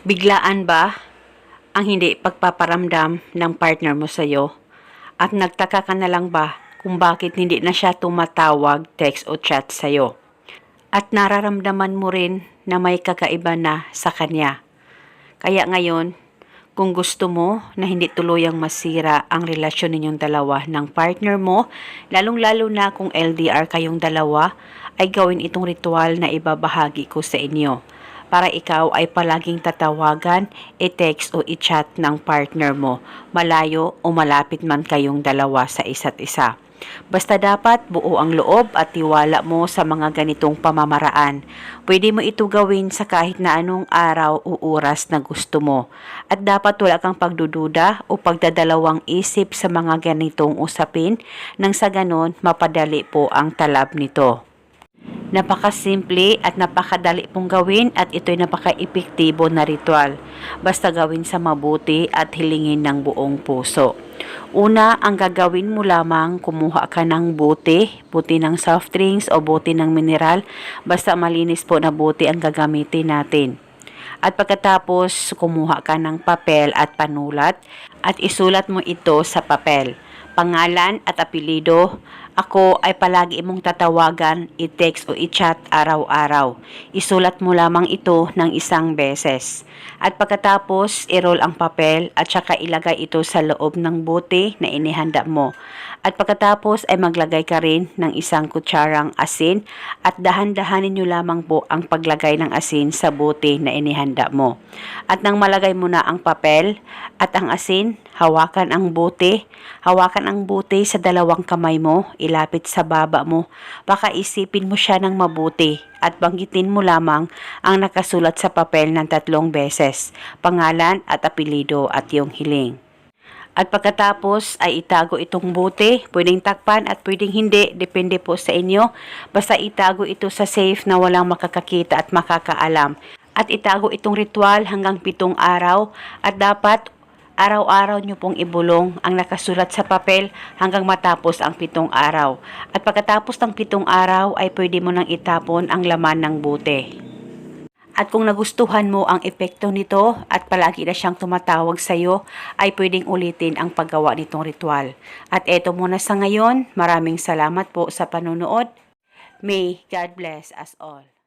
Biglaan ba ang hindi pagpaparamdam ng partner mo sa'yo? At nagtaka ka na lang ba kung bakit hindi na siya tumatawag, text o chat sa'yo? At nararamdaman mo rin na may kakaiba na sa kanya. Kaya ngayon, kung gusto mo na hindi tuluyang masira ang relasyon ninyong dalawa ng partner mo, lalong-lalo na kung LDR kayong dalawa, ay gawin itong ritual na ibabahagi ko sa inyo para ikaw ay palaging tatawagan, i-text o i-chat ng partner mo, malayo o malapit man kayong dalawa sa isa't isa. Basta dapat buo ang loob at tiwala mo sa mga ganitong pamamaraan. Pwede mo ito gawin sa kahit na anong araw o oras na gusto mo. At dapat wala kang pagdududa o pagdadalawang isip sa mga ganitong usapin nang sa ganon mapadali po ang talab nito. Napakasimple at napakadali pong gawin at ito'y napaka-epektibo na ritual. Basta gawin sa mabuti at hilingin ng buong puso. Una, ang gagawin mo lamang, kumuha ka ng buti, buti ng soft drinks o buti ng mineral, basta malinis po na buti ang gagamitin natin. At pagkatapos, kumuha ka ng papel at panulat at isulat mo ito sa papel. Pangalan at apelido, ako ay palagi mong tatawagan, i-text o i-chat araw-araw. Isulat mo lamang ito ng isang beses. At pagkatapos, i-roll ang papel at saka ilagay ito sa loob ng bote na inihanda mo. At pagkatapos ay maglagay ka rin ng isang kutsarang asin at dahan-dahanin nyo lamang po ang paglagay ng asin sa bote na inihanda mo. At nang malagay mo na ang papel at ang asin, hawakan ang bote, hawakan ang bote sa dalawang kamay mo, ilapit sa baba mo, pakaisipin mo siya ng mabuti at banggitin mo lamang ang nakasulat sa papel ng tatlong beses, pangalan at apelido at yung hiling. At pagkatapos ay itago itong bote, pwedeng takpan at pwedeng hindi, depende po sa inyo. Basta itago ito sa safe na walang makakakita at makakaalam. At itago itong ritual hanggang pitong araw at dapat araw-araw nyo pong ibulong ang nakasulat sa papel hanggang matapos ang pitong araw. At pagkatapos ng pitong araw ay pwede mo nang itapon ang laman ng bote. At kung nagustuhan mo ang epekto nito at palagi na siyang tumatawag sa iyo, ay pwedeng ulitin ang paggawa nitong ritual. At eto muna sa ngayon, maraming salamat po sa panonood. May God bless us all.